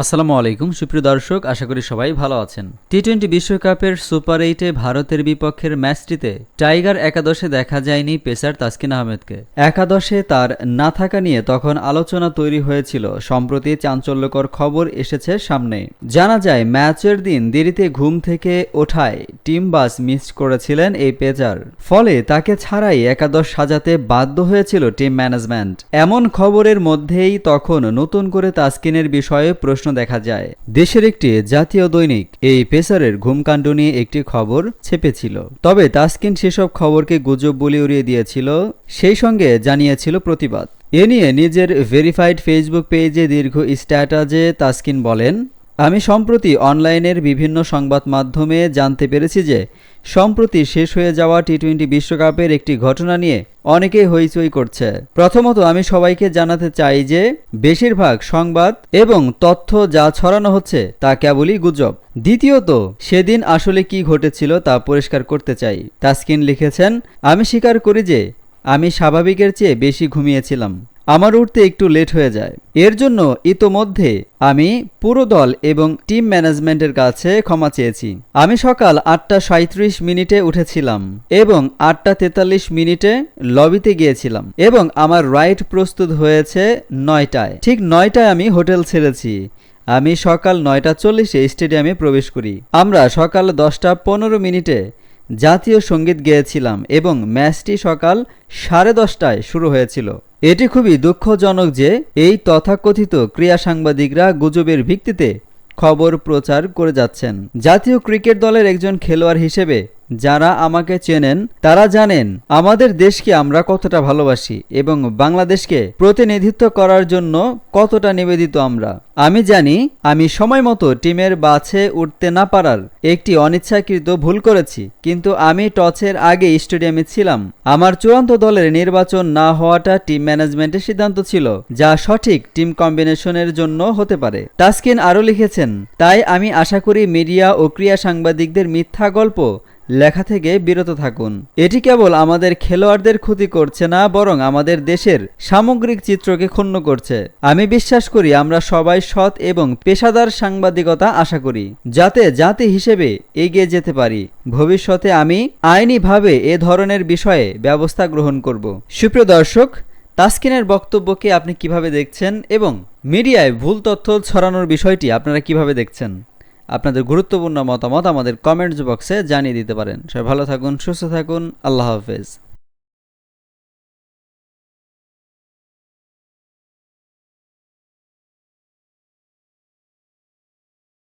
আসসালামু আলাইকুম, সুপ্রিয় দর্শক, আশা করি সবাই ভালো আছেন। টি টোয়েন্টি বিশ্বকাপের সুপার এইটে ভারতের বিপক্ষের ম্যাচটিতে টাইগার একাদশে দেখা যায়নি পেসার তাসকিন আহমেদকে। একাদশে তার না থাকা নিয়ে তখন আলোচনা তৈরি হয়েছিল, সম্প্রতি চাঞ্চল্যকর খবর এসেছে সামনে। জানা যায়, ম্যাচের দিন দেরিতে ঘুম থেকে ওঠায় টিম বাস মিস করেছিলেন এই পেসার। ফলে তাকে ছাড়াই একাদশ সাজাতে বাধ্য হয়েছিল টিম ম্যানেজমেন্ট। এমন খবরের মধ্যেই তখন নতুন করে তাসকিনের বিষয়ে প্রশ্ন দেখা যায়। দেশের একটি জাতীয় দৈনিক এই পেসারের ঘুমকাণ্ড নিয়ে একটি খবর ছেপেছিল। তবে তাসকিন সেসব খবরকে গুজব বলে উড়িয়ে দিয়েছিল, সেই সঙ্গে জানিয়েছিল প্রতিবাদ। এ নিয়ে নিজের ভেরিফাইড ফেসবুক পেজে দীর্ঘ স্ট্যাটাজে তাসকিন বলেন আমি সম্প্রতি অনলাইনের বিভিন্ন সংবাদ মাধ্যমে জানতে পেরেছি যে, সম্প্রতি শেষ হয়ে যাওয়া টি টোয়েন্টি বিশ্বকাপের একটি ঘটনা নিয়ে অনেকেই হইচই করছে। প্রথমত আমি সবাইকে জানাতে চাই যে, বেশিরভাগ সংবাদ এবং তথ্য যা ছড়ানো হচ্ছে তা কেবলই গুজব। দ্বিতীয়ত, সেদিন আসলে কি ঘটেছিল তা পরিষ্কার করতে চাই। তাসকিন লিখেছেন, আমি স্বীকার করি যে, আমি স্বাভাবিকের চেয়ে বেশি ঘুমিয়েছিলাম। আমার উঠতে একটু লেট হয়ে যায়। এর জন্য ইতোমধ্যে আমি পুরো দল এবং টিম ম্যানেজমেন্টের কাছে ক্ষমা চেয়েছি। আমি সকাল আটটা সাঁত্রিশ মিনিটে উঠেছিলাম এবং আটটা তেতাল্লিশ মিনিটে লবিতে গিয়েছিলাম এবং আমার রাইড প্রস্তুত হয়েছে নয়টায়। ঠিক নয়টায় আমি হোটেল ছেড়েছি। আমি সকাল নয়টা চল্লিশে স্টেডিয়ামে প্রবেশ করি। আমরা সকাল দশটা পনেরো মিনিটে জাতীয় সংগীত গেয়েছিলাম এবং ম্যাচটি সকাল সাড়ে দশটায় শুরু হয়েছিল। এটি খুবই দুঃখজনক যে এই তথাকথিত ক্রীড়া সাংবাদিকরা গুজবের ভিত্তিতে খবর প্রচার করে যাচ্ছেন। জাতীয় ক্রিকেট দলের একজন খেলোয়াড় হিসেবে যারা আমাকে চেনেন, তারা জানেন, আমাদের দেশকে আমরা কতটা ভালোবাসি এবং বাংলাদেশকে প্রতিনিধিত্ব করার জন্য কতটা নিবেদিত আমরা। আমি জানি, আমি সময় মতো টিমের বাছে উঠতে না পারার একটি অনিচ্ছাকৃত ভুল করেছি, কিন্তু আমি টচের আগে স্টেডিয়ামে ছিলাম। আমার চূড়ান্ত দলের নির্বাচন না হওয়াটা টিম ম্যানেজমেন্টের সিদ্ধান্ত ছিল, যা সঠিক টিম কম্বিনেশনের জন্য হতে পারে। তাসকিন আরও লিখেছেন, তাই আমি আশা করি মিডিয়া ও ক্রীড়া সাংবাদিকদের মিথ্যা গল্প লেখা থেকে বিরত থাকুন। এটি কেবল আমাদের খেলোয়াড়দের ক্ষতি করছে না, বরং আমাদের দেশের সামগ্রিক চিত্রকে ক্ষুণ্ণ করছে। আমি বিশ্বাস করি আমরা সবাই সৎ এবং পেশাদার সাংবাদিকতা আশা করি, যাতে জাতি হিসেবে এগিয়ে যেতে পারি। ভবিষ্যতে আমি আইনিভাবে এ ধরনের বিষয়ে ব্যবস্থা গ্রহণ করব। সুপ্রিয় দর্শক, তাসকিনের বক্তব্যকে আপনি কীভাবে দেখছেন এবং মিডিয়ায় ভুল তথ্য ছড়ানোর বিষয়টি আপনারা কীভাবে দেখছেন? আপনাদের গুরুত্বপূর্ণ মতামত আমাদের কমেন্টস বক্সে জানিয়ে দিতে পারেন। সবাই ভালো থাকুন, সুস্থ থাকুন, আল্লাহ হাফেজ।